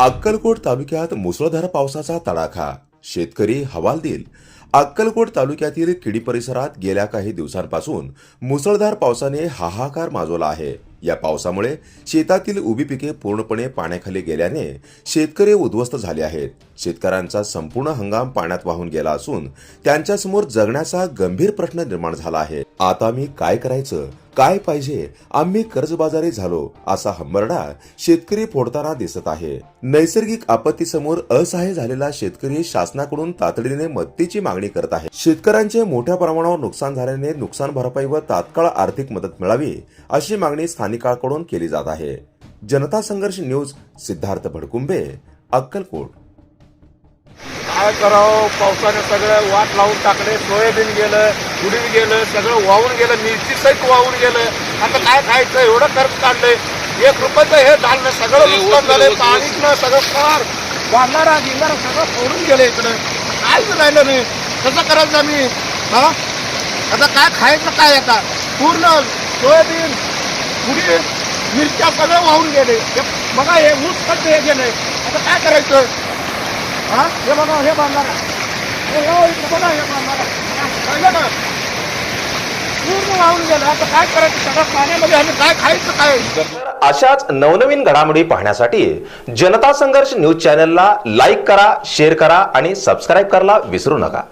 अक्कलकोट तालुक्यात मुसळधार पावसाचा तडाखा. शेतकरी हवालदिल अक्कलकोट तालुक्यातील किडी परिसरात गेल्या काही दिवसांपासून मुसळधार पावसाने हाहाकार माजवला आहे. या पावसामुळे शेतातील उभी पिके पूर्णपणे पाण्याखाली गेल्याने शेतकरी उद्ध्वस्त झाले आहेत. शेतकऱ्यांचा संपूर्ण हंगाम पाण्यात वाहून गेला असून त्यांच्यासमोर जगण्याचा गंभीर प्रश्न निर्माण झाला आहे. आता मी काय करायचं? काय पाहिजे? आम्ही कर्जबाजारी झालो असा हंबरडा शेतकरी फोडताना दिसत आहे. नैसर्गिक आपत्तीसमोर असहाय्य झालेला शेतकरी शासनाकडून तातडीने मदतीची मागणी करत आहे. शेतकऱ्यांचे मोठ्या प्रमाणावर नुकसान झाल्याने नुकसान भरपाई व तात्काळ आर्थिक मदत मिळावी अशी मागणी स्थानिकांकडून केली जात आहे. जनता संघर्ष न्यूज सिद्धार्थ भडकुंबे अक्कलकोट. काय करावं? पावसाने सगळं वाट लावून टाकले सोयाबीन गेलं उडीद गेलं सगळं वाहून गेलं मिरची सहित वाहून गेलं. आता काय खायचं? एवढं खर्च काढलंय. एक रुपयाचं हे झालं सगळं नुकसान झालंय पाणीच सगळं फार वाढणारा गिंगारा सगळं सोडून गेलं इकडं. काहीच राहिलं नाही कसं करायचं आम्ही हा? आता काय खायचं काय आता? पूर्ण सोयाबीन पुढे मिरच्या सगळं वाहून गेले. हे बघा हे ऊस खर्च हे गेले. आता काय करायचं? हा? हे बघा हे बांधणार हो, इकडे बघा हे बांधणार पूर्ण वाहून गेलं. आता काय करायचं? सगळं पाण्यामध्ये आम्ही काय खायचं काय? अशाच नवनवीन घडामोडी पाहण्यासाठी जनता संघर्ष न्यूज चॅनलला लाईक करा शेअर करा आणि सबस्क्राईब करायला विसरू नका.